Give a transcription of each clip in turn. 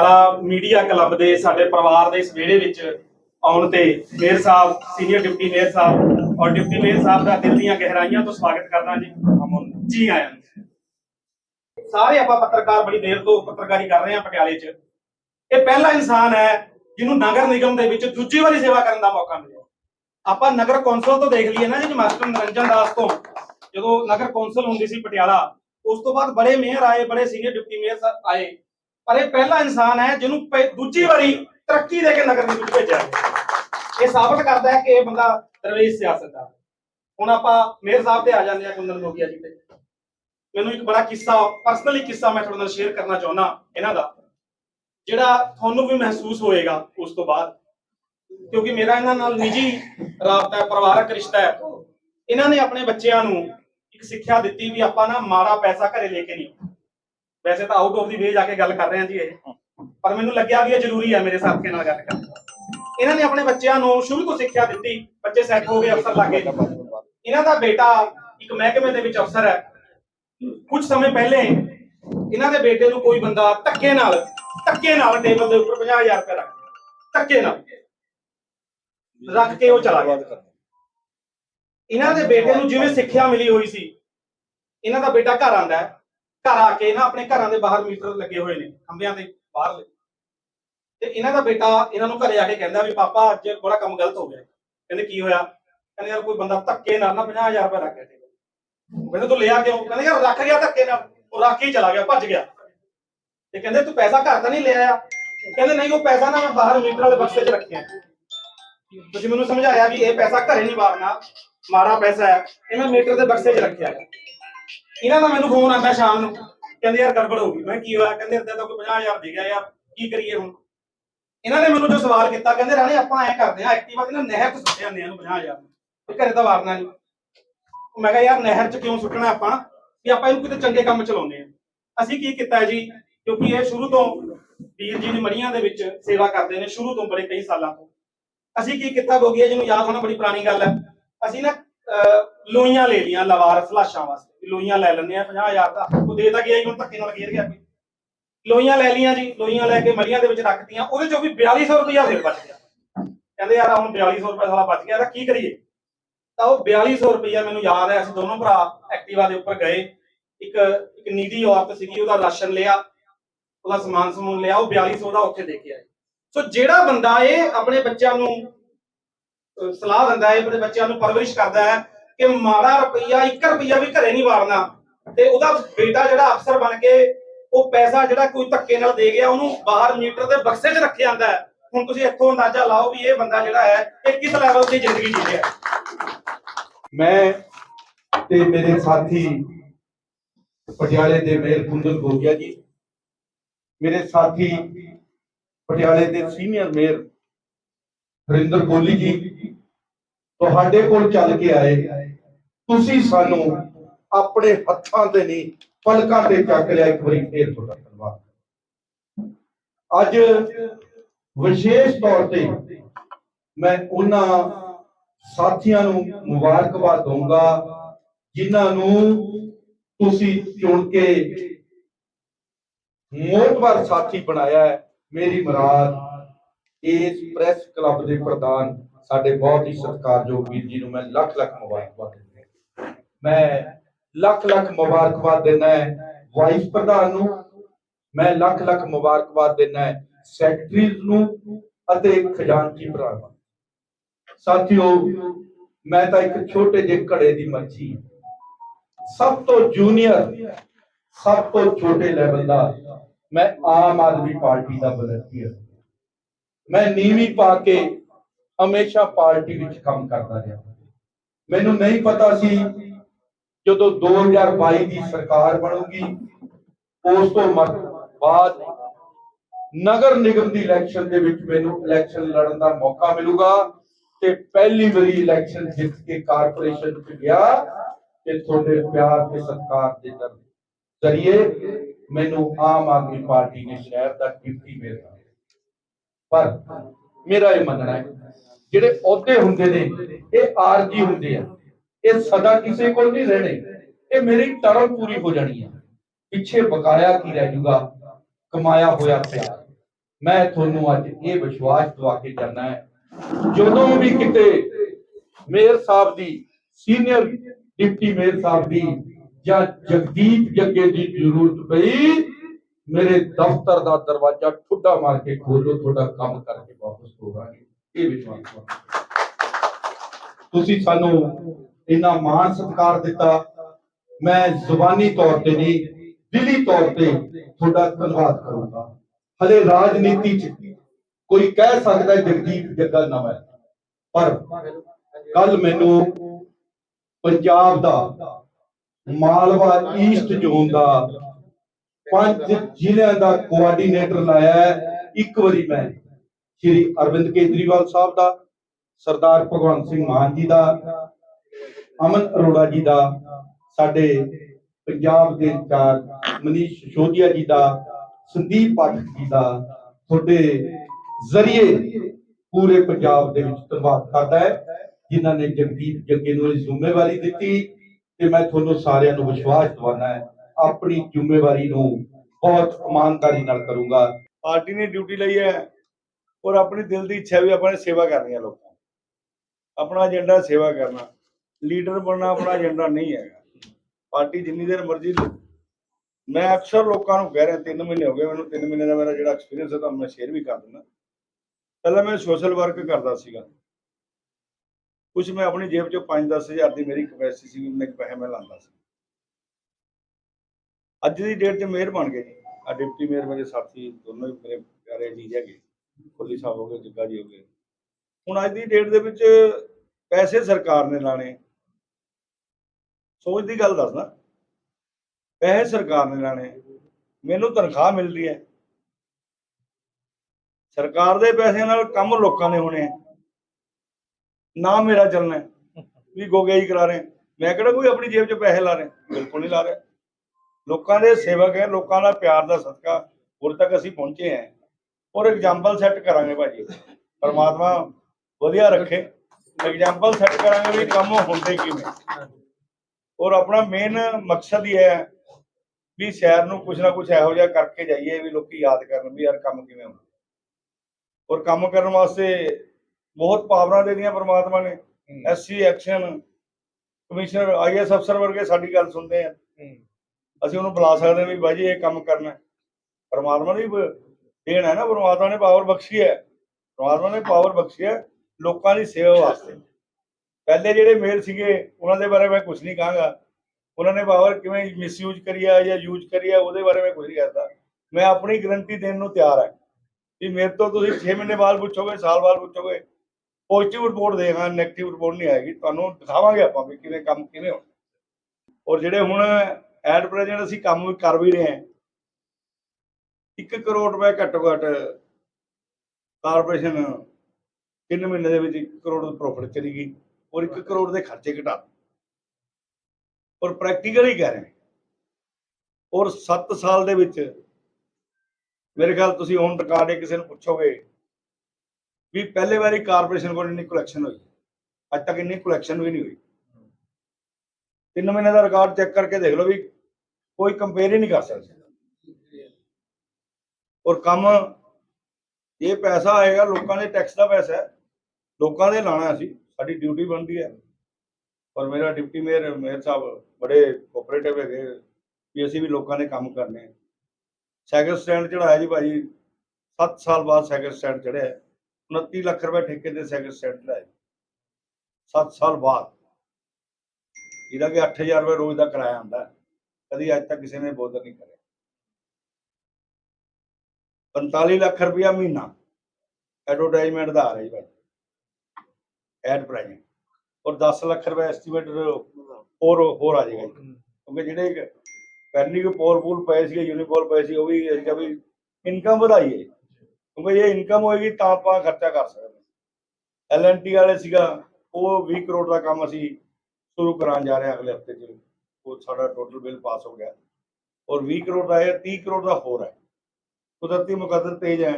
Patiala media club ਦੇ, ਸਾਡੇ ਪਰਿਵਾਰ ਦੇ ਇਸ ਵਿਹੜੇ ਵਿੱਚ ਆਉਣ ਤੇ ਮੇਅਰ ਸਾਹਿਬ, ਸੀਨੀਅਰ ਡਿਪਟੀ ਮੇਅਰ ਸਾਹਿਬ ਔਰ ਡਿਪਟੀ ਮੇਅਰ ਸਾਹਿਬ ਦਾ ਦਿਲ ਦੀਆਂ ਗਹਿਰਾਈਆਂ ਤੋਂ ਸਵਾਗਤ ਕਰਦਾ ਜੀ। ਅਮਨ ਜੀ ਆਇਆਂ ਸਾਰੇ ਆਪਾਂ ਪੱਤਰਕਾਰ ਬੜੀ ਦੇਰ ਤੋਂ ਪੱਤਰਕਾਰੀ ਕਰ ਰਹੇ ਹਾਂ ਪਟਿਆਲੇ 'ਚ। ਇਹ ਪਹਿਲਾ ਇਨਸਾਨ ਹੈ ਜਿਹਨੂੰ ਨਗਰ ਨਿਗਮ ਦੇ ਵਿੱਚ ਦੂਜੀ ਵਾਰੀ ਸੇਵਾ ਕਰਨ ਦਾ ਮੌਕਾ ਮਿਲਿਆ। ਆਪਾਂ ਨਗਰ ਕੌਂਸਲ ਤੋਂ ਦੇਖ ਲਈਏ ਨਾ ਜੀ, ਮਾਸਟਰ ਨਰਿੰਜਨ ਦਾਸ ਤੋਂ। ਜਦੋਂ ਨਗਰ ਕੌਂਸਲ ਹੁੰਦੀ ਸੀ ਪਟਿਆਲਾ, ਉਸ ਤੋਂ ਬਾਅਦ ਬੜੇ ਮੇਅਰ ਆਏ, ਬੜੇ ਸੀਨੀਅਰ ਡਿਪਟੀ ਮੇਅਰ ਸਾ- ਆਏ। ਪਰ ਇਹ ਪਹਿਲਾ ਇਨਸਾਨ ਹੈ ਜਿਹਨੂੰ ਦੂਜੀ ਵਾਰੀ ਤਰੱਕੀ ਦੇ ਕੇ ਨਗਰ ਨਿਗਮ ਵਿੱਚ ਭੇਜਿਆ ਇਹ ਸਾਬਤ ਕਰਦਾ ਹੈ ਕਿ ਇਹ ਬੰਦਾ ਦਰਵੇਸ਼ ਸਿਆਸਤਦਾਰ ਹੁਣ ਆਪਾਂ ਮੇਅਰ ਸਾਹਿਬ ਤੇ ਆ ਜਾਂਦੇ ਆ ਕੁੰਦਨ ਲੋਕੀਆ ਜੀ ਤੇ। ਮੈਨੂੰ ਇੱਕ ਬੜਾ ਕਿੱਸਾ ਪਰਸਨਲੀ ਕਿੱਸਾ ਮੈਂ ਤੁਹਾਡੇ ਨਾਲ ਸ਼ੇਅਰ ਕਰਨਾ ਚਾਹੁੰਦਾ ਇਹਨਾਂ ਦਾ, ਜਿਹੜਾ ਤੁਹਾਨੂੰ ਵੀ ਮਹਿਸੂਸ ਹੋਏਗਾ ਉਸ ਤੋਂ ਬਾਅਦ। ਕਿਉਂਕਿ ਮੇਰਾ ਇਹਨਾਂ ਨਾਲ ਨਿੱਜੀ ਰਾਬਤਾ ਹੈ, ਪਰਿਵਾਰਕ ਰਿਸ਼ਤਾ ਹੈ। ਇਹਨਾਂ ਨੇ ਆਪਣੇ ਬੱਚਿਆਂ ਨੂੰ ਇੱਕ ਸਿੱਖਿਆ ਦਿੱਤੀ ਵੀ ਆਪਾਂ ਨਾ ਮਾੜਾ ਪੈਸਾ ਘਰੇ ਲੈ ਕੇ ਨਹੀਂ ਵੈਸੇ ਤਾਂ ਆਊਟ ਆਫ ਦੀ ਵੇ ਜਾ ਕੇ ਗੱਲ ਕਰ ਰਹੇ ਹਾਂ ਜੀ ਇਹ। ਪਰ ਮੈਨੂੰ ਲੱਗਿਆ ਵੀ ਇਹ ਜ਼ਰੂਰੀ ਹੈ ਮੇਰੇ ਸਾਥੀਆਂ ਨਾਲ ਗੱਲ ਕਰਨਾ ਇਹਨਾਂ ਨੇ ਆਪਣੇ ਬੱਚਿਆਂ ਨੂੰ ਸ਼ੁਰੂ ਤੋਂ ਸਿੱਖਿਆ ਦਿੱਤੀ। ਬੱਚੇ ਸੈੱਟ ਹੋ ਗਏ ਅਫਸਰ ਲੱਗੇ ਇਹਨਾਂ ਦਾ ਬੇਟਾ ਇੱਕ ਮਹਿਕਮੇ ਦੇ ਵਿੱਚ ਅਫਸਰ ਹੈ। ਕੁਝ ਸਮੇਂ ਪਹਿਲੇ ਇਹਨਾਂ ਦੇ ਬੇਟੇ ਨੂੰ ਕੋਈ ਬੰਦਾ ਧੱਕੇ ਨਾਲ ਧੱਕੇ ਨਾਲ ਟੇਬਲ ਦੇ ਉੱਪਰ 50000 ਰੁਪਏ ਰੱਖ ਧੱਕੇ ਨਾਲ। ਰੱਖ ਕੇ ਉਹ ਚਲਾ ਗਿਆ। ਇਹਨਾਂ ਦੇ ਬੇਟੇ ਨੂੰ ਜਿਵੇਂ ਸਿੱਖਿਆ ਮਿਲੀ ਹੋਈ ਸੀ, ਇਹਨਾਂ ਦਾ ਬੇਟਾ ਘਰ ਆਂਦਾ ਹੈ। ਘਰ ਆ ਕੇ ਨਾ ਆਪਣੇ ਘਰਾਂ ਦੇ ਬਾਹਰ ਮੀਟਰ ਲੱਗੇ ਹੋਏ ਨੇ, ਖੰਭਿਆਂ ਦੇ ਬਾਹਰ ਤੇ ਇਹਨਾਂ ਦਾ ਬੇਟਾ ਇਹਨਾਂ ਨੂੰ ਘਰੇ ਆ ਕੇ ਕਹਿੰਦਾ ਵੀ ਪਾਪਾ ਅੱਜ ਬੜਾ ਕੰਮ ਗਲਤ ਹੋ ਗਿਆ। ਕਹਿੰਦੇ ਕੀ ਹੋਇਆ? ਕਹਿੰਦੇ ਯਾਰ ਕੋਈ ਬੰਦਾ ਧੱਕੇ ਨਾਲ ਨਾ 50000 ਰੁਪਏ ਰੱਖ ਗਿਆ ਕਹਿੰਦੇ ਤੂੰ ਲਿਆ ਕਿਉਂ? ਕਹਿੰਦੇ ਯਾਰ ਰੱਖ ਗਿਆ ਧੱਕੇ ਨਾਲ। ਉਹ ਰੱਖ ਕੇ ਚਲਾ ਗਿਆ, ਭੱਜ ਗਿਆ। ਤੇ ਕਹਿੰਦੇ ਤੂੰ ਪੈਸਾ ਘਰ ਤਾਂ ਨਹੀਂ ਲੈ ਆਇਆ। ਕਹਿੰਦੇ ਨਹੀਂ, ਉਹ ਪੈਸਾ ਨਾ ਮੈਂ ਬਾਹਰ ਮੀਟਰ ਵਾਲੇ ਬਕਸੇ 'ਚ ਰੱਖਿਆ। ਤੁਸੀਂ ਮੈਨੂੰ ਸਮਝਾਇਆ ਵੀ ਇਹ ਪੈਸਾ ਘਰੇ ਨਹੀਂ ਵਾਰਨਾ। ਮਾੜਾ ਪੈਸਾ ਹੈ। ਇਹ ਮੈਂ ਮੀਟਰ ਦੇ ਬਕਸੇ 'ਚ ਰੱਖਿਆ। ਹੈ ਇਹਨਾਂ ਦਾ ਮੈਨੂੰ ਫੋਨ ਆਉਂਦਾ ਸ਼ਾਮ ਨੂੰ। ਕਹਿੰਦੇ ਯਾਰ ਗੜਬੜ ਹੋ ਗਈ। ਮੈਂ ਕੀ ਹੋਇਆ? ਕਹਿੰਦੇ ਅੱਧੇ ਤਾਂ ਕੋਈ 50000 ਦੇ ਗਿਆ ਯਾਰ। ਕੀ ਕਰੀਏ ਹੁਣ? ਇਹਨਾਂ ਨੇ ਮੈਨੂੰ ਜੋ ਸਵਾਲ ਕੀਤਾ, ਕਹਿੰਦੇ, ਰਾਣੇ, ਆਪਾਂ ਐ ਕਰਦੇ ਆ ਐਕਟਿਵਾ ਦੇ ਨਾ ਨਹਿਰ 'ਚ ਸੁੱਟੇ ਜਾਂਦੇ ਆ ਇਹਨੂੰ 50000 ਤੇ ਘਰੇ ਤਾਂ ਵਾਰਨਾ ਨਹੀਂ ਮੈਂ ਕਿਹਾ, ਯਾਰ, ਨਹਿਰ 'ਚ ਕਿਉਂ ਸੁੱਟਣਾ ਆਪਾਂ? ਵੀ ਆਪਾਂ ਇਹਨੂੰ ਕਿਤੇ ਚੰਗੇ ਕੰਮ ਚਲਾਉਂਦੇ ਆ ਅਸੀਂ ਕੀ ਕੀਤਾ ਜੀ? ਕਿਉਂਕਿ ਇਹ ਸ਼ੁਰੂ ਤੋਂ ਵੀਰ ਜੀ ਦੀ ਮੜੀਆਂ ਦੇ ਵਿੱਚ ਸੇਵਾ ਕਰਦੇ ਨੇ, ਸ਼ੁਰੂ ਤੋਂ ਬੜੇ ਕਈ ਸਾਲਾਂ ਤੋਂ। ਅਸੀਂ ਕੀ ਕੀਤਾ, ਗੋਗੀਆ ਜੀ ਨੂੰ ਯਾਦ ਹੋਣਾ ਬੜੀ ਪੁਰਾਣੀ ਗੱਲ ਹੈ। ਅਸੀਂ ਨਾ ਲੋਈਆਂ ਲੈ ਲੀਆਂ ਲਵਾਰਸ ਲਾਸ਼ਾਂ ਵਾਸਤੇ। ਲੋਈਆਂ ਲੈ ਲੈਂਦੇ ਆ 50000 ਦਾ। ਉਹ ਦੇ ਤਾਂ ਗਿਆ ਹੀ ਹੁਣ ਧੱਕੇ ਨਾਲ ਗੇਰ ਗਿਆ ਕੋਈ ਲੋਈਆਂ ਲੈ ਲੀਆਂ ਜੀ, ਲੋਈਆਂ ਲੈ ਕੇ ਮੜੀਆਂ ਦੇ ਵਿੱਚ ਰੱਖਤੀਆਂ। ਉਹਦੇ ਚੋਂ ਵੀ 4200 ਰੁਪਇਆ ਫਿਰ ਬਚ ਗਿਆ। ਕਹਿੰਦੇ ਯਾਰ ਹੁਣ 4200 ਰੁਪਏ ਸਾਲਾ ਬਚ ਗਿਆ, ਤਾਂ ਕੀ ਕਰੀਏ? ਤਾਂ ਉਹ 4200 ਰੁਪਇਆ ਮੈਨੂੰ ਯਾਦ ਹੈ, ਅਸੀਂ ਦੋਨੋਂ ਭਰਾ ਐਕਟਿਵਾ ਦੇ ਉੱਪਰ ਗਏ। ਇੱਕ ਇੱਕ ਨੀਡੀ ਔਰਤ ਸੀਗੀ, ਉਹਦਾ ਰਾਸ਼ਨ ਲਿਆ, ਉਹਦਾ ਸਮਾਨ ਸਮੂਨ ਲਿਆ, ਉਹ 4200 ਦਾ ਉੱਥੇ ਦੇ ਕੇ ਆਏ। ਸੋ ਜਿਹੜਾ ਬੰਦਾ ਇਹ ਆਪਣੇ ਬੱਚਿਆਂ ਨੂੰ ਸਲਾਹ ਦਿੰਦਾ ਹੈ, ਆਪਣੇ ਬੱਚਿਆਂ ਨੂੰ ਪਰਵਰਿਸ਼ ਕਰਦਾ ਹੈ ਕਿ ਮਾੜਾ ਰੁਪਈਆ 1 ਰੁਪਈਆ ਵੀ ਘਰੇ ਨਹੀਂ ਵਾਰਨਾ। ਤੇ ਉਹਦਾ ਬੇਟਾ ਜਿਹੜਾ ਅਫਸਰ ਬਣ ਕੇ ਉਹ ਪੈਸਾ ਜਿਹੜਾ ਕੋਈ ਧੱਕੇ ਨਾਲ ਦੇ ਗਿਆ, ਉਹਨੂੰ ਬਾਹਰ ਮੀਟਰ ਦੇ ਬਕਸੇ 'ਚ ਰੱਖਿਆ ਜਾਂਦਾ ਹੈ। ਹੁਣ ਤੁਸੀਂ ਇੱਥੋਂ ਅੰਦਾਜ਼ਾ ਲਾਓ ਵੀ ਇਹ ਬੰਦਾ ਜਿਹੜਾ ਹੈ, ਇਹ ਕਿਸ ਲੈਵਲ ਦੀ ਜ਼ਿੰਦਗੀ ਜੀ ਰਿਹਾ ਮੈਂ ਤੇ ਮੇਰੇ ਸਾਥੀ ਪਟਿਆਲੇ ਦੇ ਮੇਅਰ ਕੁੰਦਨ ਗੋਗਿਆ ਜੀ, ਮੇਰੇ ਸਾਥੀ ਪਟਿਆਲੇ ਦੇ ਸੀਨੀਅਰ ਮੇਅਰ ਹਰਿੰਦਰ ਕੋਲੀ ਜੀ ਤੁਹਾਡੇ ਕੋਲ ਚੱਲ ਕੇ ਆਏ। ਤੁਸੀਂ ਸਾਨੂੰ ਆਪਣੇ ਹੱਥਾਂ ਤੇ ਨਹੀਂ, ਪਲਕਾਂ ਤੇ ਚੱਕ ਲਿਆ, ਇੱਕ ਵਾਰੀ ਫੇਰ ਤੁਹਾਡਾ ਧੰਨਵਾਦ। ਅੱਜ ਵਿਸ਼ੇਸ਼ ਤੌਰ ਤੇ ਮੈਂ ਉਹਨਾਂ ਸਾਥੀਆਂ ਨੂੰ ਮੁਬਾਰਕਬਾਦ ਦਊਂਗਾ, ਜਿਨ੍ਹਾਂ ਨੂੰ ਤੁਸੀਂ ਚੁਣ ਕੇ ਮੋਟਵਰ ਸਾਥੀ ਬਣਾਇਆ ਹੈ। ਮੇਰੀ ਮਰਾਦ ਇਸ ਪ੍ਰੈਸ ਕਲੱਬ ਦੇ ਪ੍ਰਧਾਨ ਸਾਡੇ ਬਹੁਤ ਹੀ ਸਤਿਕਾਰਯੋਗ ਵੀਰ ਜੀ ਨੂੰ ਮੈਂ ਲੱਖ ਲੱਖ ਮੁਬਾਰਕਬਾਦ ਦਿੰਦਾ ਮੈਂ ਲੱਖ ਲੱਖ ਮੁਬਾਰਕਬਾਦ ਦਿੰਦਾ ਵਾਈਸ ਪ੍ਰਧਾਨ ਨੂੰ, ਮੈਂ ਲੱਖ ਲੱਖ ਮੁਬਾਰਕਬਾਦ ਦਿੰਦਾ ਸੈਕਟਰੀਜ਼ ਨੂੰ ਅਤੇ ਖਜ਼ਾਨਚੀ ਭਰਾ ਨੂੰ। ਸਾਥੀਓ, ਮੈਂ ਤਾਂ ਇੱਕ ਛੋਟੇ ਜਿਹੇ ਘੜੇ ਦੀ ਮੱਛੀ ਸਭ ਤੋਂ ਜੂਨੀਅਰ ਸਭ ਤੋਂ ਛੋਟੇ ਲੈਵਲ ਦਾ ਮੈਂ ਆਮ ਆਦਮੀ ਪਾਰਟੀ ਦਾ ਵਲੰਟੀਅਰ। ਮੈਂ ਨੀਵੀਂ ਪਾ ਕੇ ਹਮੇਸ਼ਾ ਪਾਰਟੀ ਵਿੱਚ ਕੰਮ ਕਰਦਾ ਰਿਹਾ। ਮੈਨੂੰ ਨਹੀਂ ਪਤਾ ਸੀ ਜਦੋਂ 2022 ਦੀ ਸਰਕਾਰ ਬਣੂਗੀ, ਉਸ ਤੋਂ ਬਾਅਦ ਨਗਰ ਨਿਗਮ ਦੀ ਇਲੈਕਸ਼ਨ ਦੇ ਵਿੱਚ ਮੈਨੂੰ ਇਲੈਕਸ਼ਨ ਲੜਨ ਦਾ ਮੌਕਾ ਮਿਲੂਗਾ ਤੇ ਪਹਿਲੀ ਵਾਰੀ ਇਲੈਕਸ਼ਨ ਜਿੱਤ ਕੇ ਕਾਰਪੋਰੇਸ਼ਨ ਚ ਗਿਆ ਤੇ ਤੁਹਾਡੇ ਪਿਆਰ ਤੇ ਸਤਿਕਾਰ ਦੇ ਜ਼ਰੀਏ ਮੈਨੂੰ ਆਮ ਆਦਮੀ ਪਾਰਟੀ ਨੇ ਸ਼ਹਿਰ ਦਾ ਡਿਪਟੀ ਮੇਅਰ ਪਰ ਮੇਰਾ ਇਹ ਮੰਨਣਾ ਹੈ ਜਿਹੜੇ ਅਹੁਦੇ ਹੁੰਦੇ ਨੇ, ਇਹ ਆਰਜੀ ਹੁੰਦੇ ਆ। ਇਹ ਸਦਾ ਕਿਸੇ ਕੋਲ ਨਹੀਂ ਰਹਿਣੇ। ਇਹ ਮੇਰੀ ਟਰਮ ਪੂਰੀ ਹੋ ਜਾਣੀ ਹੈ ਪਿੱਛੇ ਬਕਾਇਆ ਕੀ ਰਹਿ ਜੂਗਾ? ਕਮਾਇਆ ਹੋਇਆ ਪਿਆਰ ਮੈਂ ਤੁਹਾਨੂੰ ਅੱਜ ਇਹ ਵਿਸ਼ਵਾਸ ਦਵਾ ਕੇ ਜਾਣਾ ਹੈ। ਜਦੋਂ ਵੀ ਕਿਤੇ ਮੇਅਰ ਸਾਹਿਬ ਦੀ, ਸੀਨੀਅਰ ਡਿਪਟੀ ਮੇਅਰ ਸਾਹਿਬ ਦੀ ਜਾਂ ਜਗਦੀਪ ਜੱਗੇ ਦੀ ਜ਼ਰੂਰਤ ਪਈ, ਮੇਰੇ ਦਫ਼ਤਰ ਦਾ ਦਰਵਾਜ਼ਾ ਠੁੱਡਾ ਮਾਰ ਕੇ ਖੋਲੋ ਤੁਹਾਡਾ ਕੰਮ ਕਰਕੇ ਵਾਪਸ ਹੋਵਾਂਗੇ ਇਹ ਵਿਸ਼ਵਾਸ ਤੁਸੀਂ ਸਾਨੂੰ ਇੰਨਾ ਮਾਣ ਸਤਿਕਾਰ ਦਿੱਤਾ। ਮੈਂ ਜ਼ੁਬਾਨੀ ਤੌਰ ਤੇ ਨਹੀਂ, ਦਿਲੀ ਤੌਰ ਤੇ ਤੁਹਾਡਾ ਧੰਨਵਾਦ ਕਰੂੰਗਾ। ਹਲੇ ਰਾਜਨੀਤੀ ਚ ਕੋਈ ਕਹਿ ਸਕਦਾ ਜਗਦੀਪ ਜੱਗਾ ਨਵਾਂ ਹੈ। ਪਰ ਕੱਲ ਮੈਨੂੰ ਪੰਜਾਬ ਦਾ ਮਾਲਵਾ ਈਸਟ ਜ਼ੋਨ ਦਾ ਪੰਜ ਜ਼ਿਲ੍ਹਿਆਂ ਦਾ ਕੋਆਰਡੀਨੇਟਰ ਲਾਇਆ ਇੱਕ ਵਾਰੀ ਮੈਂ ਸ਼੍ਰੀ ਅਰਵਿੰਦ ਕੇਜਰੀਵਾਲ ਸਾਹਿਬ ਦਾ, ਸਰਦਾਰ ਭਗਵੰਤ ਸਿੰਘ ਮਾਨ ਜੀ ਦਾ, ਅਮਨ ਅਰੋੜਾ ਜੀ ਦਾ, ਸਾਡੇ ਪੰਜਾਬ ਦੇ ਇੰਚਾਰਜ ਮਨੀਸ਼ ਸਿਸੋਦੀਆ ਜੀ ਦਾ, ਸੰਦੀਪ ਪਾਠਕ ਜੀ ਦਾ, ਤੁਹਾਡੇ ਜ਼ਰੀਏ ਪੂਰੇ ਪੰਜਾਬ ਦੇ ਵਿੱਚ ਧੰਨਵਾਦ ਕਰਦਾ ਹੈ, ਜਿਨ੍ਹਾਂ ਨੇ ਜਗਦੀਪ ਜੱਗੇ ਨੂੰ ਇਹ ਜ਼ਿੰਮੇਵਾਰੀ ਦਿੱਤੀ ਤੇ ਮੈਂ ਤੁਹਾਨੂੰ ਸਾਰਿਆਂ ਨੂੰ ਵਿਸ਼ਵਾਸ ਦਿਵਾਉਣਾ ਹੈ, ਆਪਣੀ ਜ਼ਿੰਮੇਵਾਰੀ ਨੂੰ ਬਹੁਤ ਇਮਾਨਦਾਰੀ ਨਾਲ ਕਰੂੰਗਾ। ਪਾਰਟੀ ਨੇ ਡਿਊਟੀ ਲਈ ਹੈ। ਔਰ ਆਪਣੀ ਦਿਲ ਦੀ ਇੱਛਾ ਵੀ ਆਪਾਂ ਨੇ ਸੇਵਾ ਕਰਨੀ ਹੈ ਲੋਕਾਂ ਆਪਣਾ ਏਜੰਡਾ ਸੇਵਾ ਕਰਨਾ। ਲੀਡਰ ਬਣਨਾ ਆਪਣਾ ਏਜੰਡਾ ਨਹੀਂ ਹੈਗਾ। ਪਾਰਟੀ ਜਿੰਨੀ ਦੇਰ ਮਰਜ਼ੀ ਮੈਂ ਅਕਸਰ ਲੋਕਾਂ ਨੂੰ ਕਹਿ ਰਿਹਾ 3 ਮਹੀਨੇ ਹੋ ਗਏ, ਮੈਨੂੰ 3 ਮਹੀਨੇ ਦਾ ਮੇਰਾ ਜਿਹੜਾ ਐਕਸਪੀਰੀਅੰਸ ਹੈ, ਤੁਹਾਨੂੰ ਮੈਂ ਸ਼ੇਅਰ ਵੀ ਕਰ ਦਿੰਦਾ। ਪਹਿਲਾਂ ਮੈਂ ਸੋਸ਼ਲ ਵਰਕ ਕਰਦਾ ਸੀਗਾ। ਕੁਝ ਮੈਂ ਆਪਣੀ ਜੇਬ ਚੋਂ 5-10 ਹਜ਼ਾਰ ਦੀ ਮੇਰੀ ਕਪੈਸਿਟੀ ਸੀ ਉਹਨੇ ਪੈਸੇ ਮੈਂ ਲਾਉਂਦਾ ਸੀ। ਅੱਜ ਦੀ ਡੇਟ 'ਚ ਮੇਅਰ ਬਣ ਗਏ ਜੀ। ਆ ਡਿਪਟੀ ਮੇਅਰ ਮੇਰੇ ਸਾਥੀ ਦੋਨੋਂ ਹੀ ਮੇਰੇ ਪਿਆਰੇ ਜੀ ਹੈਗੇ। ਕੋਲੀ ਸਾਹਿਬ ਹੋ ਗਏ ਜੱਗਾ ਜੀ ਹੋ ਗਏ। ਹੁਣ ਅੱਜ ਦੀ ਡੇਟ ਦੇ ਵਿੱਚ ਪੈਸੇ ਸਰਕਾਰ ਨੇ ਲਾਣੇ ਸੋਚ ਦੀ ਗੱਲ ਦੱਸਣਾ ਪੈਸੇ ਸਰਕਾਰ ਨੇ ਲਾਣੇ ਮੈਨੂੰ ਤਨਖਾਹ ਮਿਲ ਰਹੀ ਹੈ। ਸਰਕਾਰ ਦੇ ਪੈਸਿਆਂ ਨਾਲ ਕੰਮ ਲੋਕਾਂ ਨੇ ਹੋਣੇ ਨਾ ਮੇਰਾ ਚੱਲਣਾ ਵੀ ਗੋਗਿਆ ਹੀ ਕਰਾ ਰਹੇ ਮੈਂ ਕਿਹੜਾ ਕੋਈ ਆਪਣੀ ਜੇਬ 'ਚ ਪੈਸੇ ਲਾ ਰਹੇ ਬਿਲਕੁਲ ਨਹੀਂ ਲਾ ਰਿਹਾ। ਲੋਕਾਂ ਦੇ ਸੇਵਕ ਹੈ, ਲੋਕਾਂ ਦਾ ਪਿਆਰ ਦਾ ਸਦਕਾ। ਹੁਣ ਤੱਕ ਅਸੀਂ ਪਹੁੰਚੇ ਹਾਂ। ਔਰ ਐਗਜ਼ਾਮਪਲ ਸੈੱਟ ਕਰਾਂਗੇ ਭਾਜੀ। ਪਰਮਾਤਮਾ ਵਧੀਆ ਰੱਖੇ। ਐਗਜ਼ਾਮਪਲ ਸੈੱਟ ਕਰਾਂਗੇ ਵੀ ਕੰਮ ਹੁੰਦੇ ਕਿਵੇਂ। ਔਰ ਆਪਣਾ ਮੇਨ ਮਕਸਦ ਹੀ ਹੈ ਵੀ ਸ਼ਹਿਰ ਨੂੰ ਕੁਝ ਨਾ ਕੁਝ ਇਹੋ ਜਿਹਾ ਕਰਕੇ ਜਾਈਏ ਵੀ ਲੋਕੀ ਯਾਦ ਕਰਨ ਵੀ ਯਾਰ ਕੰਮ ਕਿਵੇਂ ਹੁੰਦਾ। ਔਰ ਕੰਮ ਕਰਨ ਵਾਸਤੇ ਬਹੁਤ ਪਾਵਰਾਂ ਦੇ ਦੀਆਂ ਪਰਮਾਤਮਾ ਨੇ। ਐਸਸੀ ਐਕਸ਼ਨ ਕਮਿਸ਼ਨਰ ਆਈਐਸ ਅਫਸਰ ਵਰਗੇ ਸਾਡੀ ਗੱਲ ਸੁਣਦੇ ਆ। ਅਸੀਂ ਉਹਨੂੰ ਬੁਲਾ ਸਕਦੇ ਵੀ ਬਾਈ ਜੀ ਇਹ ਕੰਮ ਕਰਨਾ। ਪਰਮਾਤਮਾ ਦੀ ਬ- ਦੇਣ ਹੈ ਨਾ, ਪਰਮਾਤਮਾ ਨੇ ਪਾਵਰ ਬਖਸ਼ੀ ਹੈ। ਪਰਮਾਤਮਾ ਨੇ ਪਾਵਰ ਬਖਸ਼ੀ ਹੈ ਲੋਕਾਂ ਦੀ ਸੇਵਾ ਵਾਸਤੇ। ਪਹਿਲੇ ਜਿਹੜੇ ਮੇਲ ਸੀਗੇ, ਉਹਨਾਂ ਦੇ ਬਾਰੇ ਮੈਂ ਕੁਝ ਨਹੀਂ ਕਹਾਂਗਾ। ਉਹਨਾਂ ਨੇ ਪਾਵਰ ਕਿਵੇਂ ਮਿਸਯੂਜ਼ ਕਰੀ ਜਾਂ ਯੂਜ਼ ਕਰੀ ਉਹਦੇ ਬਾਰੇ ਮੈਂ ਕੁਝ ਨਹੀਂ ਕਰਦਾ। ਮੈਂ ਆਪਣੀ ਗਰੰਟੀ ਦੇਣ ਨੂੰ ਤਿਆਰ ਹਾਂ ਵੀ ਮੇਰੇ ਤੋਂ ਤੁਸੀਂ 6 ਮਹੀਨੇ ਬਾਅਦ ਪੁੱਛੋਗੇ, ਸਾਲ ਬਾਅਦ ਪੁੱਛੋਗੇ ਪੋਜ਼ਿਟਿਵ ਰਿਪੋਰਟ ਦੇਗਾ 네ਗੇਟਿਵ ਰਿਪੋਰਟ ਨਹੀਂ ਆਏਗੀ। ਤੁਹਾਨੂੰ ਦਿਖਾਵਾਂਗੇ ਆਪਾਂ ਵੀ ਕਿਵੇਂ ਕੰਮ ਕਿਵੇਂ ਹੋਣਾ। ਔਰ ਜਿਹੜੇ ਹੁਣ ਐਟ ਪ੍ਰੈਜ਼ੈਂਟ ਅਸੀਂ ਕੰਮ ਕਰ ਵੀ ਰਹੇ ਹਾਂ 1 ਕਰੋੜ ਰੁਪਏ ਘੱਟੋ ਘੱਟ ਕਾਰਪੋਰੇਸ਼ਨ 3 ਮਹੀਨੇ ਦੇ ਵਿੱਚ 1 ਕਰੋੜ ਦਾ ਪ੍ਰੋਫਿਟ ਚਲੀ ਗਈ ਔਰ 1 ਕਰੋੜ ਦੇ ਖਰਚੇ ਘਟਾ ਔਰ ਪ੍ਰੈਕਟੀਕਲੀ ਕਹਿ ਰਹੇ ਔਰ 7 ਸਾਲ ਦੇ ਵਿੱਚ ਮੇਰੇ ਖਿਆਲ ਤੁਸੀਂ ਹੁਣ ਰਿਕਾਰਡ ਹੈ ਕਿਸੇ ਨੂੰ ਪੁੱਛੋਗੇ ਵੀ ਪਹਿਲੇ ਵਾਰੀ ਕਾਰਪੋਰੇਸ਼ਨ ਕੋਲ ਇੰਨੀ ਕਲੈਕਸ਼ਨ ਹੋਈ। ਅੱਜ ਤੱਕ ਇੰਨੀ ਕਲੈਕਸ਼ਨ ਵੀ ਨਹੀਂ ਹੋਈ। ਤਿੰਨ ਮਹੀਨੇ ਦਾ ਰਿਕਾਰਡ ਚੈੱਕ ਕਰਕੇ ਦੇਖ ਲਓ ਵੀ ਕੋਈ ਕੰਪੇਅਰ ਹੀ ਨਹੀਂ ਕਰ ਸਕਦਾ। ਔਰ ਕੰਮ ਇਹ ਪੈਸਾ ਆਏਗਾ, ਲੋਕਾਂ ਦੇ ਟੈਕਸ ਦਾ ਪੈਸਾ ਹੈ, ਲੋਕਾਂ ਦੇ ਲਾਣਾ ਅਸੀਂ, ਸਾਡੀ ਡਿਊਟੀ ਬਣਦੀ ਹੈ। ਔਰ ਮੇਰਾ ਡਿਪਟੀ ਮੇਅਰ ਮੇਅਰ ਸਾਹਿਬ ਬੜੇ ਕੋਆਪਰੇਟਿਵ ਹੈਗੇ, ਵੀ ਅਸੀਂ ਵੀ ਲੋਕਾਂ ਦੇ ਕੰਮ ਕਰਨੇ ਆ ਸਾਈਕਲ ਸਟੈਂਡ ਚੜਾਇਆ ਜੀ ਭਾਈ 7 ਸਾਲ ਬਾਅਦ ਸਾਈਕਲ ਸਟੈਂਡ ਚੜਿਆ ਹੈ। 29 ਲੱਖ ਰੁਪਏ ਠੇਕੇ ਦੇ ਸਾਈਕਲ ਸਟੈਂਡ ਚੜਾਇਆ 7 ਸਾਲ ਬਾਅਦ। ਇਹਦਾ ਕਿ 8000 ਰੁਪਏ ਰੋਜ਼ ਦਾ ਕਿਰਾਇਆ ਆਉਂਦਾ ਕਦੀ ਅੱਜ ਤੱਕ ਕਿਸੇ ਨੇ ਬੋਦਰ ਨਹੀਂ ਕਰਿਆ। 45 ਲੱਖ ਰੁਪਇਆ ਮਹੀਨਾ। ਐਡਵਰਟਾਈਜ਼ਮੈਂਟ ਦਾ ਆ ਰਿਹਾ ਭਾਈ। ਐਡ ਪ੍ਰਾਈਜ਼ ਔਰ 10 ਲੱਖ ਰੁਪਏ ਐਸਟੀਮੇਟ ਹੋਰ ਹੋਰ ਆ ਜਾਏਗਾ। ਕਿਉਂਕਿ ਜਿਹੜੇ ਪੈਰਨੀ ਕੋ ਪੋਲ ਪੂਲ ਪਏ ਸੀ ਯੂਨੀਪੋਲ ਪਏ ਸੀ ਉਹ ਵੀ ਅਸੀਂ ਕਿਹਾ ਵੀ ਇਨਕਮ ਵਧਾਈਏ। ਕਿਉਂਕਿ ਇਹ ਇਨਕਮ ਹੋਏਗੀ ਤਾਂ ਆਪਾਂ ਖਰਚਾ ਕਰ ਸਕਦੇ ਐਲਐਨਟੀ ਵਾਲੇ ਸੀਗਾ ਉਹ 20 ਕਰੋੜ ਦਾ ਕੰਮ ਅਸੀਂ ਸ਼ੁਰੂ ਕਰਾਉਣ ਜਾ ਰਹੇ ਅਗਲੇ ਹਫ਼ਤੇ 'ਚ। ਉਹ ਸਾਡਾ ਟੋਟਲ ਬਿੱਲ ਪਾਸ ਹੋ ਗਿਆ। ਔਰ 20 ਕਰੋੜ ਦਾ ਹੈ 30 ਕਰੋੜ ਦਾ ਹੋਰ ਹੈ। ਕੁਦਰਤੀ ਮੁਕੱਦਰ ਤੇਜ ਹੈ।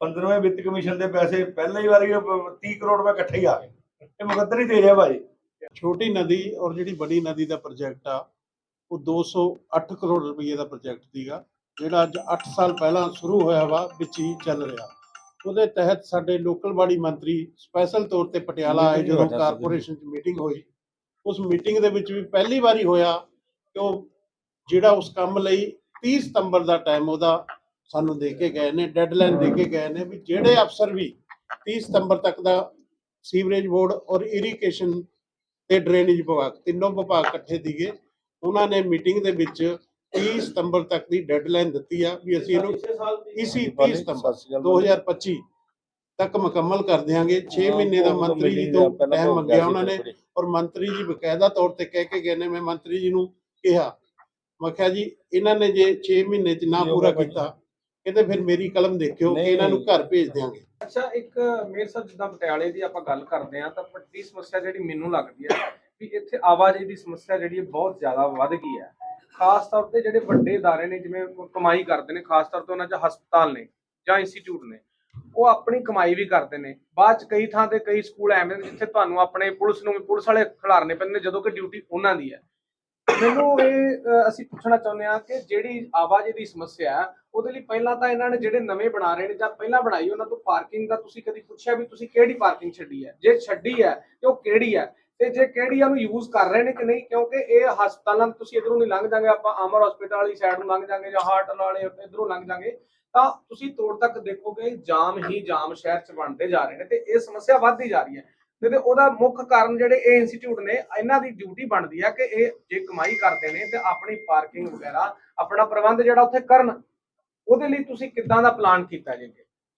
15ਵੇਂ ਵਿੱਤ ਕਮਿਸ਼ਨ ਦੇ ਪੈਸੇ ਪਹਿਲਾਂ ਹੀ ਵਾਰੀ ਉਹ 30 ਕਰੋੜ ਰੁਪਏ ਇਕੱਠੇ ਹੀ ਆ ਗਏ। ਇਹ ਮੁਕੱਦਰ ਹੀ ਤੇਜ ਹੈ ਭਾਈ ਛੋਟੀ ਨਦੀ ਔਰ ਜਿਹੜੀ ਬੜੀ ਨਦੀ ਦਾ ਪ੍ਰੋਜੈਕਟ ਆ ਉਹ 208 ਕਰੋੜ ਰੁਪਏ ਦਾ ਪ੍ਰੋਜੈਕਟ ਸੀਗਾ ਜਿਹੜਾ ਅੱਜ 8 ਸਾਲ ਪਹਿਲਾਂ ਸ਼ੁਰੂ ਹੋਇਆ ਵਾ ਵਿੱਚ ਹੀ ਚੱਲ ਰਿਹਾ। ਉਹਦੇ ਤਹਿਤ ਸਾਡੇ ਲੋਕਲ ਬਾਡੀ ਮੰਤਰੀ ਸਪੈਸ਼ਲ ਤੌਰ ਤੇ ਪਟਿਆਲਾ ਆਏ ਜਦੋਂ ਕਾਰਪੋਰੇਸ਼ਨ 'ਚ ਮੀਟਿੰਗ ਹੋਈ। ਉਸ ਮੀਟਿੰਗ ਦੇ ਵਿੱਚ ਵੀ ਪਹਿਲੀ ਵਾਰੀ ਹੋਇਆ ਕਿ ਉਹ ਜਿਹੜਾ ਉਸ ਕੰਮ ਲਈ 30 ਸਤੰਬਰ ਦਾ ਟਾਈਮ ਉਹਦਾ ਸਾਨੂੰ ਦੇ ਕੇ ਗਏ ਨੇ ਡੈਡਲਾਈਨ ਦੇ ਕੇ ਗਏ ਨੇ ਵੀ ਜਿਹੜੇ ਅਫਸਰ ਵੀ 30 ਸਤੰਬਰ ਤੱਕ ਦਾ ਸੀਵਰੇਜ ਬੋਰਡ ਔਰ ਇਰੀਗੇਸ਼ਨ ਤੇ ਡਰੇਨੇਜ ਵਿਭਾਗ ਤਿੰਨੋਂ ਵਿਭਾਗ ਇਕੱਠੇ ਦੀਗੇ ਉਹਨਾਂ ਨੇ ਮੀਟਿੰਗ ਦੇ ਵਿੱਚ 30 ਸਤੰਬਰ ਤੱਕ ਦੀ ਡੈਡਲਾਈਨ ਦਿੱਤੀ ਆ ਵੀ ਅਸੀਂ ਇਹਨੂੰ ਇਸੀ 30 ਸਤੰਬਰ 2025 ਤੱਕ ਮੁਕੰਮਲ ਕਰ ਦਿਆਂਗੇ 6 ਮਹੀਨੇ ਦਾ ਮੰਤਰੀ ਜੀ ਤੋਂ ਟਾਈਮ ਮੰਗਿਆ ਉਹਨਾਂ ਨੇ ਔਰ ਮੰਤਰੀ ਜੀ ਬਕਾਇਦਾ ਤੌਰ ਤੇ ਕਹਿ ਕੇ ਗਏ ਨੇ ਮੈਂ ਮੰਤਰੀ ਜੀ ਨੂੰ ਕਿਹਾ ਮੈਂ ਕਿਹਾ ਜੀ ਇਹਨਾਂ ਨੇ ਜੇ 6 ਮਹੀਨੇ ਚ ਨਾ ਪੂਰਾ ਕੀਤਾ ਕਹਿੰਦੇ ਫਿਰ ਮੇਰੀ ਕਲਮ ਦੇਖਿਓ ਕਿ ਇਹਨਾਂ ਨੂੰ ਘਰ ਭੇਜ ਦਿਆਂਗੇ ਅੱਛਾ ਇੱਕ ਮੇਰ ਸਾਹਿਬ ਜਿੱਦਾਂ ਪਟਿਆਲੇ ਦੀ ਆਪਾਂ ਗੱਲ ਕਰਦੇ ਆ ਤਾਂ ਵੱਡੀ ਸਮੱਸਿਆ ਜਿਹੜੀ ਮੈਨੂੰ ਲੱਗਦੀ ਹੈ ਵੀ ਇੱਥੇ ਆਵਾਜਾਈ ਦੀ ਸਮੱਸਿਆ ਜਿਹੜੀ ਹੈ ਬਹੁਤ ਜ਼ਿਆਦਾ ਵੱਧ ਗਈ ਹੈ ਖਾਸ ਤੌਰ ਤੇ ਜਿਹੜੇ ਵੱਡੇ ادارے ਨੇ ਜਿਵੇਂ ਕਮਾਈ ਕਰਦੇ ਨੇ ਖਾਸ ਤੌਰ ਤੇ ਉਹਨਾਂ 'ਚ ਹਸਪਤਾਲ ਨੇ ਜਾਂ ਇੰਸਟੀਚਿਊਟ ਨੇ ਉਹ ਆਪਣੀ ਕਮਾਈ ਵੀ ਕਰਦੇ ਨੇ ਬਾਅਦ ਚ ਕਈ ਥਾਂ ਤੇ ਕਈ ਸਕੂਲ ਐਵੇਂ ਨੇ ਜਿੱਥੇ ਤੁਹਾਨੂੰ ਆਪਣੇ ਪੁਲਿਸ ਨੂੰ ਵੀ ਪੁਲਿਸ ਵਾਲੇ ਖਿਲਾਰਨੇ ਪੈਂਦੇ ਨੇ ਜਦੋਂ ਕਿ ਡਿਊਟੀ ਉਹਨਾਂ ਦੀ ਹੈ ਮੈਨੂੰ ਇਹ ਅ, ਅਸੀਂ ਪੁੱਛਣਾ ਚਾਹੁੰਦੇ ਹਾਂ ਕਿ ਜਿਹੜੀ ਆਵਾਜਾਈ ਦੀ ਸਮੱਸਿਆ ਹੈ ਉਹਦੇ ਲਈ ਪਹਿਲਾਂ ਤਾਂ ਇਹਨਾਂ ਨੇ ਜਿਹੜੇ ਨਵੇਂ ਬਣਾ ਰਹੇ ਨੇ ਜਾਂ ਪਹਿਲਾਂ ਬਣਾਈ ਉਹਨਾਂ ਤੋਂ ਪਾਰਕਿੰਗ ਦਾ ਤੁਸੀਂ ਕਦੀ ਪੁੱਛਿਆ ਵੀ ਤੁਸੀਂ ਕਿਹੜੀ ਪਾਰਕਿੰਗ ਛੱਡੀ ਹੈ? ਜੇ ਛੱਡੀ ਹੈ ਤੇ ਉਹ ਕਿਹੜੀ ਹੈ? ਤੇ ਜੇ ਕਿਹੜੀ ਆ ਉਹਨੂੰ ਯੂਜ਼ ਕਰ ਰਹੇ ਨੇ ਕਿ ਨਹੀਂ? ਕਿਉਂਕਿ ਇਹ ਹਸਪਤਾਲਾਂ ਤੋਂ ਤੁਸੀਂ ਇਧਰੋਂ ਨਹੀਂ ਲੰਘ ਜਾਗੇ ਆਪਾਂ ਅਮਰ ਹਸਪੀਟਲ ਵਾਲੀ ਸਾਈਡ ਨੂੰ ਲੰਘ ਜਾਗੇ ਜਾਂ ਹਾਰਟ ਵਾਲੇ ਇਧਰੋਂ ਲੰਘ ਜਾਗੇ ਤਾਂ ਤੁਸੀਂ ਤੋੜ ਤੱਕ ਦੇਖੋਗੇ ਜਾਮ ਹੀ ਜਾਮ ਸ਼ਹਿਰ ਚ ਬਣਦੇ ਜਾ ਰਹੇ ਨੇ ਤੇ ਇਹ ਸਮੱਸਿਆ ਵੱਧਦੀ ਜਾ ਰਹੀ ਹੈ। ਤੇ ਉਹਦਾ ਮੁੱਖ ਕਾਰਨ ਜਿਹੜੇ ਇਹ ਇੰਸਟੀਚਿਊਟ ਨੇ, ਇਹਨਾਂ ਦੀ ਡਿਊਟੀ ਬਣਦੀ ਆ ਕਿ ਇਹ ਜੇ ਕਮਾਈ ਕਰਦੇ ਨੇ ਤੇ ਆਪਣੀ ਪਾਰਕਿੰਗ ਵਗੈਰਾ, ਆਪਣਾ ਪ੍ਰਬੰਧ ਜਿਹੜਾ ਉੱਥੇ ਕਰਨ, ਉਹਦੇ ਲਈ ਤੁਸੀਂ ਕਿੱਦਾਂ ਦਾ ਪਲਾਨ ਕੀਤਾ ਜੀ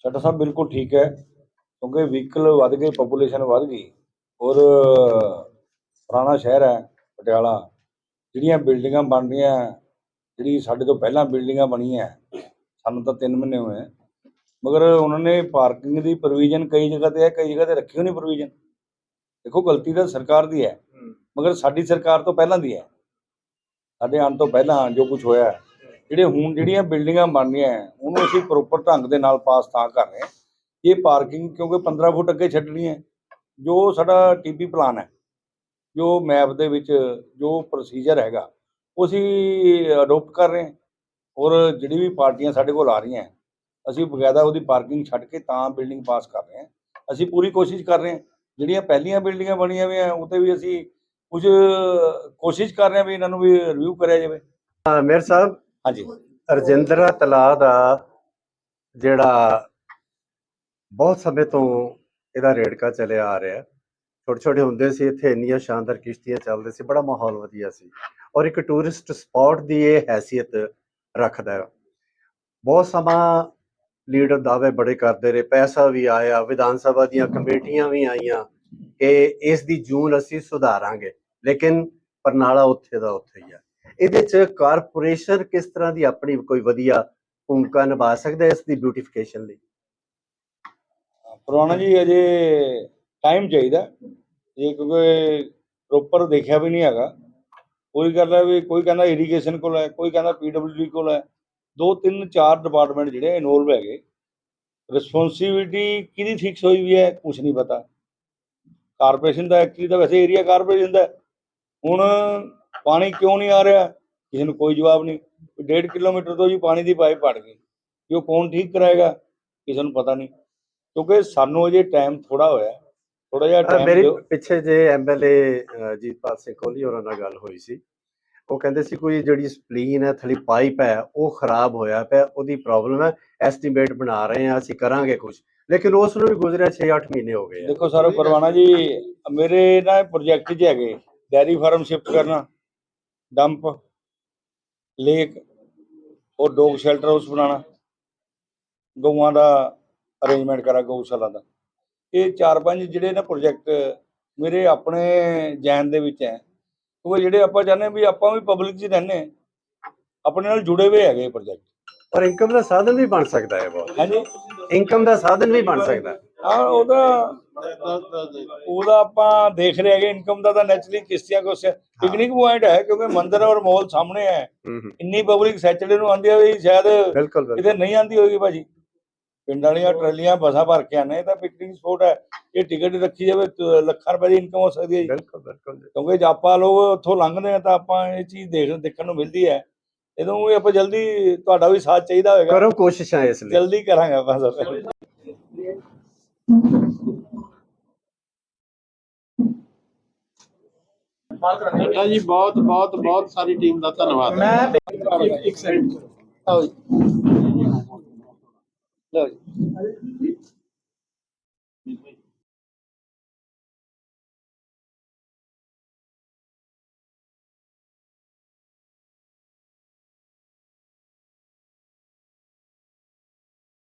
ਸਾਡਾ ਸਾਹਿਬ, ਬਿਲਕੁਲ ਠੀਕ ਹੈ, ਕਿਉਂਕਿ ਵਹੀਕਲ ਵੱਧ ਗਏ ਪੋਪੂਲੇਸ਼ਨ ਵੱਧ ਗਈ, ਔਰ ਪੁਰਾਣਾ ਸ਼ਹਿਰ ਹੈ, ਪਟਿਆਲਾ, ਜਿਹੜੀਆਂ ਬਿਲਡਿੰਗਾਂ ਬਣ ਰਹੀਆਂ ਜਿਹੜੀ ਸਾਡੇ ਤੋਂ ਪਹਿਲਾਂ ਬਿਲਡਿੰਗਾਂ ਬਣੀਆਂ, ਸਾਨੂੰ ਤਾਂ 3 ਮਹੀਨੇ ਹੋਏ ਮਗਰ ਉਹਨਾਂ ਨੇ ਪਾਰਕਿੰਗ ਦੀ ਪ੍ਰੋਵੀਜ਼ਨ ਕਈ ਜਗ੍ਹਾ ਤੇ ਹੈ, ਕਈ ਜਗ੍ਹਾ ਤੇ ਰੱਖੀ ਹੋਈ ਪ੍ਰੋਵੀਜ਼ਨ ਦੇਖੋ ਗਲਤੀ ਤਾਂ ਸਰਕਾਰ ਦੀ ਹੈ ਮਗਰ ਸਾਡੀ ਸਰਕਾਰ ਤੋਂ ਪਹਿਲਾਂ ਦੀ ਹੈ। ਸਾਡੇ ਆਉਣ ਤੋਂ ਪਹਿਲਾਂ ਜੋ ਕੁਝ ਹੋਇਆ ਜਿਹੜੇ ਹੁਣ ਜਿਹੜੀਆਂ ਬਿਲਡਿੰਗਾਂ ਬਣ ਰਹੀਆਂ ਹੈ, ਉਹਨੂੰ ਅਸੀਂ ਪ੍ਰੋਪਰ ਢੰਗ ਦੇ ਨਾਲ ਪਾਸ ਤਾਂ ਕਰ ਰਹੇ ਹਾਂ। ਇਹ ਪਾਰਕਿੰਗ ਕਿਉਂਕਿ 15 ਫੁੱਟ ਅੱਗੇ ਛੱਡਣੀ ਹੈ ਜੋ ਸਾਡਾ ਟੀਪੀ ਪਲਾਨ ਹੈ ਜੋ ਮੈਪ ਦੇ ਵਿੱਚ ਜੋ ਪ੍ਰੋਸੀਜਰ ਹੈਗਾ ਉਹ ਅਸੀਂ ਅਡਾਪਟ ਕਰ ਰਹੇ ਹਾਂ। ਔਰ ਜਿਹੜੀ ਵੀ ਪਾਰਟੀਆਂ ਸਾਡੇ ਕੋਲ ਆ ਰਹੀਆਂ ਅਸੀਂ ਬਕਾਇਦਾ ਉਹਦੀ ਪਾਰਕਿੰਗ ਛੱਡ ਕੇ ਤਾਂ ਬਿਲਡਿੰਗ ਪਾਸ ਕਰ ਰਹੇ ਹਾਂ। ਅਸੀਂ ਪੂਰੀ ਕੋਸ਼ਿਸ਼ ਕਰ ਰਹੇ ਹਾਂ ਜਿਹੜੀਆਂ ਪਹਿਲੀਆਂ ਬਿਲਡਿੰਗਾਂ ਬਣੀਆਂ ਹੋਈਆਂ ਉਹ 'ਤੇ ਵੀ ਅਸੀਂ ਕੁਝ ਕੋਸ਼ਿਸ਼ ਕਰ ਰਹੇ ਹਾਂ ਵੀ ਇਹਨਾਂ ਨੂੰ ਵੀ ਰਿਵਿਊ ਕਰਿਆ ਜਾਵੇ। ਹਾਂ ਮੇਰ ਸਾਹਿਬ ਹਾਂਜੀ। ਰਜਿੰਦਰਾ ਤਲਾਅ ਦਾ ਜਿਹੜਾ ਬਹੁਤ ਸਮੇਂ ਤੋਂ ਇਹਦਾ ਰੇੜਕਾ ਚੱਲਿਆ ਆ ਰਿਹਾ। ਛੋਟੇ ਛੋਟੇ ਹੁੰਦੇ ਸੀ ਇੱਥੇ ਇੰਨੀਆਂ ਸ਼ਾਨਦਾਰ ਕਿਸ਼ਤੀਆਂ ਚੱਲਦੇ ਸੀ ਬੜਾ ਮਾਹੌਲ ਵਧੀਆ ਸੀ। ਔਰ ਇੱਕ ਟੂਰਿਸਟ ਸਪੌਟ ਦੀ ਇਹ ਹੈਸੀਅਤ ਰੱਖਦਾ ਹੈ। ਬਹੁਤ ਸਮਾਂ ਲੀਡਰ ਦਾਅਵੇ ਬੜੇ ਕਰਦੇ ਰਹੇ, ਪੈਸਾ ਵੀ ਆਇਆ, ਵਿਧਾਨ ਸਭਾ ਦੀਆਂ ਕਮੇਟੀਆਂ ਵੀ ਆਈਆਂ ਕਿ ਇਸ ਦੀ ਜੂਨ ਅਸੀਂ ਸੁਧਾਰਾਂਗੇ, ਲੇਕਿਨ ਪਰਨਾਲਾ ਉੱਥੇ ਦਾ ਉੱਥੇ ਹੀ ਹੈ ਇਹਦੇ ਚ ਕਾਰਪੋਰੇਸ਼ਨ ਕਿਸ ਤਰ੍ਹਾਂ ਦੀ ਆਪਣੀ ਕੋਈ ਵਧੀਆ ਭੂਮਿਕਾ ਨਿਭਾ ਸਕਦਾ ਇਸ ਦੀ ਬਿਊਟੀਫਿਕੇਸ਼ਨ ਲਈ? ਪੁਰਾਣਾ ਜੀ ਅਜੇ ਟਾਈਮ ਚਾਹੀਦਾ, ਇਹ ਕਿਉਂਕਿ ਪ੍ਰੋਪਰ ਦੇਖਿਆ ਵੀ ਨਹੀਂ ਹੈਗਾ। ਕੋਈ ਕਹਿੰਦਾ ਵੀ, ਕੋਈ ਕਹਿੰਦਾ ਇਰੀਗੇਸ਼ਨ ਕੋਲ ਹੈ, ਕੋਈ ਕਹਿੰਦਾ ਪੀਡਬਲਯੂਡੀ ਕੋਲ ਹੈ ਦੋ ਤਿੰਨ ਚਾਰ ਡਿਪਾਰਟਮੈਂਟ ਜਿਹੜੇ ਇਨਵੋਲਵ ਹੈਗੇ। ਰਿਸਪੌਂਸਿਬਿਲਟੀ ਕਿਹਦੀ ਫਿਕਸ ਹੋਈ ਵੀ ਹੈ ਕੁਝ ਨਹੀਂ ਪਤਾ। ਕਾਰਪੋਰੇਸ਼ਨ ਦਾ ਐਕਚੁਅਲੀ ਤਾਂ ਵੈਸੇ ਏਰੀਆ ਕਾਰਪੋਰੇਸ਼ਨ ਦਾ। ਹੁਣ ਪਾਣੀ ਕਿਉਂ ਨਹੀਂ ਆ ਰਿਹਾ? ਕਿਸੇ ਨੂੰ ਕੋਈ ਜਵਾਬ ਨਹੀਂ। 1.5 ਕਿਲੋਮੀਟਰ ਤੋਂ ਜੀ ਪਾਣੀ ਦੀ ਪਾਈਪ ਪੜ ਗਈ। ਕਿ ਉਹ ਕੌਣ ਠੀਕ ਕਰਾਏਗਾ? ਕਿਸੇ ਨੂੰ ਪਤਾ ਨਹੀਂ। ਕਿਉਂਕਿ ਸਾਨੂੰ ਅਜੇ ਟਾਈਮ ਥੋੜਾ ਹੋਇਆ ਥੋੜਾ ਜਿਹਾ ਟਾਈਮ ਮੇਰੀ ਪਿੱਛੇ ਜੇ ਐਮਐਲਏ ਜੀਤਪਾਲ ਸਿੰਘ ਕੋਹਲੀ ਹੋਰਾਂ ਨਾਲ ਗੱਲ ਹੋਈ ਸੀ। ਉਹ ਕਹਿੰਦੇ ਸੀ ਕੋਈ ਜਿਹੜੀ ਸਪਲੀਨ ਹੈ, ਥਲੀ ਪਾਈਪ ਹੈ, ਉਹ ਖਰਾਬ ਹੋਇਆ ਪਿਆ, ਉਹਦੀ ਪ੍ਰੋਬਲਮ ਹੈ ਐਸਟੀਮੇਟ ਬਣਾ ਰਹੇ ਹਾਂ, ਅਸੀਂ ਕਰਾਂਗੇ ਕੁਝ ਲੇਕਿਨ ਉਸ ਨੂੰ ਵੀ ਗੁਜ਼ਰਿਆ 6-8 ਮਹੀਨੇ ਹੋ ਗਏ ਦੇਖੋ ਸਰ ਪਰਵਾਣਾ ਜੀ, ਮੇਰੇ ਨਾ ਪ੍ਰੋਜੈਕਟ 'ਚ ਹੈਗੇ ਡੈਰੀ ਫਾਰਮ ਸ਼ਿਫਟ ਕਰਨਾ ਡੰਪ ਲੇਕ ਉਹ ਡੋਗ ਸ਼ੈਲਟਰ ਹਾਊਸ ਬਣਾਉਣਾ, ਗਊਆਂ ਦਾ ਅਰੇਂਜਮੈਂਟ ਕਰਾ ਗਊਸ਼ਾਲਾ ਦਾ। ਇਹ ਚਾਰ ਪੰਜ ਜਿਹੜੇ ਨਾ ਪ੍ਰੋਜੈਕਟ ਮੇਰੇ ਆਪਣੇ ਜੈਨ ਦੇ ਵਿੱਚ ਹੈ ਕਿਉਂਕਿ ਜਿਹੜੇ ਆਪਾਂ ਚਾਹੁੰਦੇ ਵੀ ਆਪਾਂ ਵੀ ਪਬਲਿਕ 'ਚ ਰਹਿੰਦੇ ਆਪਣੇ ਨਾਲ ਜੁੜੇ ਹੋਏ ਹੈਗੇ ਪ੍ਰੋਜੈਕਟ ਔਰ ਇਨਕਮ ਦਾ ਸਾਧਨ ਵੀ ਬਣ ਸਕਦਾ ਹੈ ਬਹੁਤ। ਹਾਂਜੀ? ਇਨਕਮ ਦਾ ਸਾਧਨ ਵੀ ਬਣ ਸਕਦਾ ਹੈ। ਉਹਦਾ ਉਹਦਾ ਆਪਾਂ ਦੇਖ ਰਹੇ ਹੈਗੇ ਇਨਕਮ ਦਾ ਤਾਂ ਨੈਚੁਰਲੀ ਕਿਸ਼ਤੀਆਂ ਕੁਛ ਪਿਕਨਿਕ ਪੁਆਇੰਟ ਹੈ ਕਿਉਂਕਿ ਮੰਦਿਰ ਔਰ ਮੋਲ ਸਾਹਮਣੇ ਹੈ। ਇੰਨੀ ਪਬਲਿਕ ਸੈਚਰਡੇ ਨੂੰ ਆਉਂਦੀ ਹੋਈ ਸ਼ਾਇਦ ਕਿਤੇ ਨਹੀਂ ਆਉਂਦੀ ਹੋਏਗੀ ਭਾਜੀ। ਪਿੰਡ ਵਾਲੀਆਂ ਟਰਾਲੀਆਂ ਬਸਾਂ ਭਰ ਕੇ ਆਨੇ ਤਾਂ ਪਿਕਨਿਕ ਸਪੋਟ ਹੈ। ਇਹ ਟਿਕਟ ਰੱਖੀ ਜਾਵੇ ਲੱਖਾਂ ਰੁਪਏ ਦੀ ਇਨਕਮ ਹੋ ਸਕਦੀ ਹੈ ਬਿਲਕੁਲ ਬਿਲਕੁਲ ਕਿਉਂਕਿ ਜੇ ਆਪਾਂ ਲੋਕ ਉੱਥੋਂ ਲੰਘਦੇ ਆ ਤਾਂ ਆਪਾਂ ਇਹ ਚੀਜ਼ ਦੇਖ ਦੇਖਣ ਨੂੰ ਮਿਲਦੀ ਹੈ। ਇਦੋਂ ਵੀ ਆਪਾਂ ਜਲਦੀ ਤੁਹਾਡਾ ਵੀ ਸਾਥ ਚਾਹੀਦਾ ਹੋਏਗਾ। ਕਰੋ ਕੋਸ਼ਿਸ਼ਾਂ ਇਸ ਲਈ। ਜਲਦੀ ਕਰਾਂਗੇ ਆਪਾਂ ਸਭ। ਬੇਟਾ ਜੀ ਬਹੁਤ ਬਹੁਤ ਬਹੁਤ ਸਾਰੀ ਟੀਮ ਦਾ ਧੰਨਵਾਦ। ਮੈਂ ਇੱਕ ਸੈਕਿੰਡ ਆਓ ਜੀ। 还